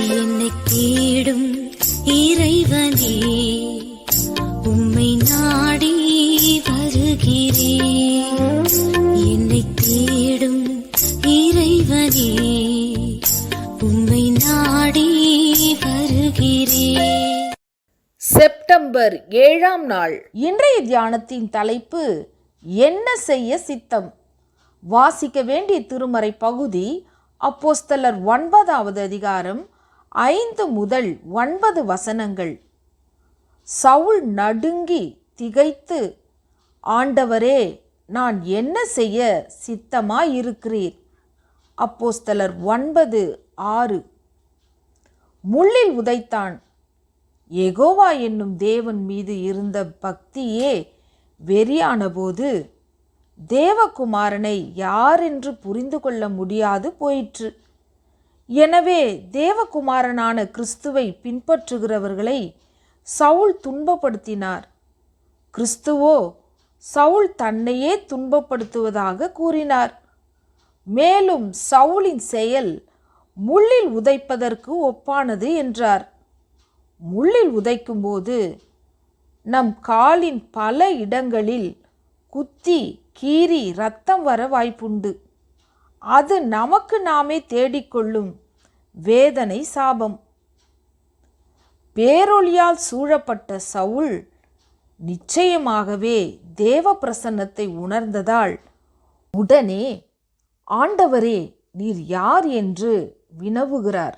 என்னை தேடும் இறைவனே உம்மை நாடி வருகிறேன் என்னை தேடும் இறைவனே உம்மை நாடி வருகிறேன் செப்டம்பர் ஏழாம் நாள். இன்றைய தியானத்தின் தலைப்பு என்ன செய்ய சித்தம்? வாசிக்க வேண்டிய திருமறை பகுதி அப்போஸ்தலர் ஒன்பதாவது அதிகாரம் ஐந்து முதல் ஒன்பது வசனங்கள். சவுல் நடுங்கி திகைத்து ஆண்டவரே நான் என்ன செய்ய சித்தமாயிருக்கிறீர்? அப்போஸ்தலர் ஒன்பது ஆறு. முள்ளில் உதைத்தான் எகோவா என்னும் தேவன் மீது இருந்த பக்தியே வெறியானபோது தேவகுமாரனை யாரென்று புரிந்து கொள்ள முடியாது போயிற்று. எனவே தேவகுமாரனான கிறிஸ்துவை பின்பற்றுகிறவர்களை சவுல் துன்பப்படுத்தினார். கிறிஸ்துவோ சவுல் தன்னையே துன்பப்படுத்துவதாக கூறினார். மேலும் சவுலின் செயல் முள்ளில் உதைப்பதற்கு ஒப்பானது என்றார். முள்ளில் உதைக்கும்போது நம் காலின் பல இடங்களில் குத்தி கீறி ரத்தம் வர வாய்ப்புண்டு. அது நமக்கு நாமே தேடிக்கொள்ளும் வேதனை சாபம். பேரொளியால் சூழப்பட்ட சவுல் நிச்சயமாகவே தேவ பிரசன்னத்தை உணர்ந்ததால் உடனே ஆண்டவரே நீர் யார் என்று வினவுகிறார்.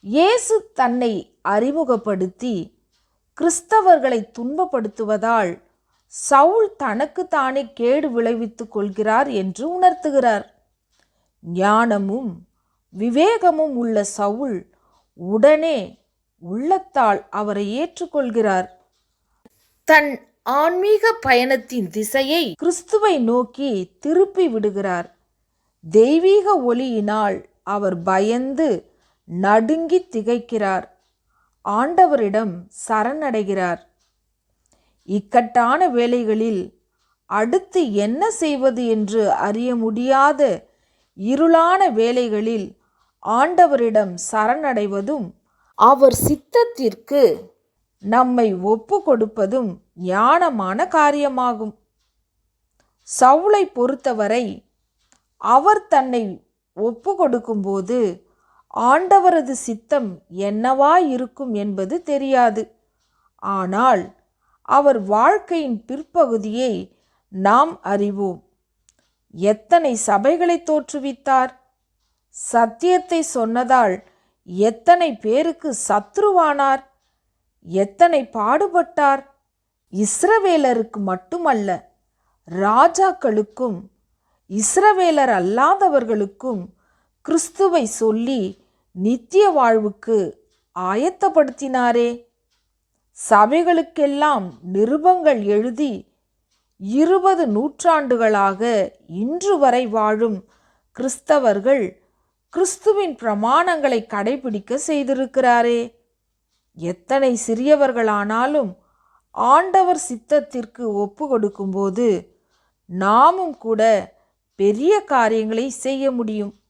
இயேசு தன்னை அறிமுகப்படுத்தி கிறிஸ்தவர்களை துன்பப்படுத்துவதால் சவுல் தனக்கு தானே கேடு விளைவித்துக் கொள்கிறார் என்று உணர்த்துகிறார். ஞானமும் விவேகமும் உள்ள சவுல் உடனே உள்ளத்தால் அவரை ஏற்றுக்கொள்கிறார். தன் ஆன்மீக பயணத்தின் திசையை கிறிஸ்துவை நோக்கி திருப்பி விடுகிறார். தெய்வீக ஒளியினால் அவர் பயந்து நடுங்கி திகைக்கிறார். ஆண்டவரிடம் சரணடைகிறார். இக்கட்டான வேலைகளில் அடுத்து என்ன செய்வது என்று அறிய முடியாத இருளான வேலைகளில் ஆண்டவரிடம் சரணடைவதும் அவர் சித்தத்திற்கு நம்மை ஒப்பு கொடுப்பதும் ஞானமான காரியமாகும். சவுளை பொறுத்தவரை அவர் தன்னை ஒப்பு கொடுக்கும்போது ஆண்டவரது சித்தம் என்னவா இருக்கும் என்பது தெரியாது. ஆனால் அவர் வாழ்க்கையின் பிற்பகுதியை நாம் அறிவோம். எத்தனை சபைகளை தோற்றுவித்தார்? சத்தியத்தை சொன்னதால் எத்தனை பேருக்கு சத்ருவானார்? எத்தனை பாடுபட்டார்? இஸ்ரவேலருக்கு மட்டுமல்ல ராஜாக்களுக்கும் இஸ்ரவேலர் அல்லாதவர்களுக்கும் கிறிஸ்துவை சொல்லி நித்திய வாழ்வுக்கு ஆயத்தப்படுத்தினாரே. சபைகளுக்கெல்லாம் நிருபங்கள் எழுதி இருபது நூற்றாண்டுகளாக இன்று வரை வாழும் கிறிஸ்தவர்கள் கிறிஸ்துவின் பிரமாணங்களை கடைபிடிக்க செய்திருக்கிறாரே. எத்தனை சிறியவர்களானாலும் ஆண்டவர் சித்தத்திற்கு ஒப்பு கொடுக்கும்போது நாமும் கூட பெரிய காரியங்களை செய்ய முடியும்.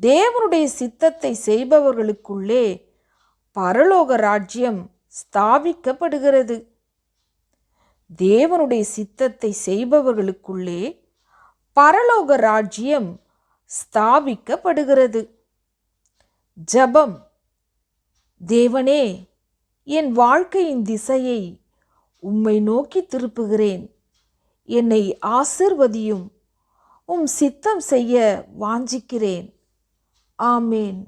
தேவனுடைய சித்தத்தை செய்பவர்களுக்குள்ளே பரலோக ராஜ்யம் ஸ்தாபிக்கப்படுகிறது. தேவனுடைய சித்தத்தை செய்பவர்களுக்குள்ளே பரலோக ராஜ்யம் ஸ்தாபிக்கப்படுகிறது. ஜபம். தேவனே என் வாழ்க்கையின் திசையை உம்மை நோக்கி திருப்புகிறேன். என்னை ஆசிர்வதியும் உம் சித்தம் செய்ய வாஞ்சிக்கிறேன். ஆமேன்.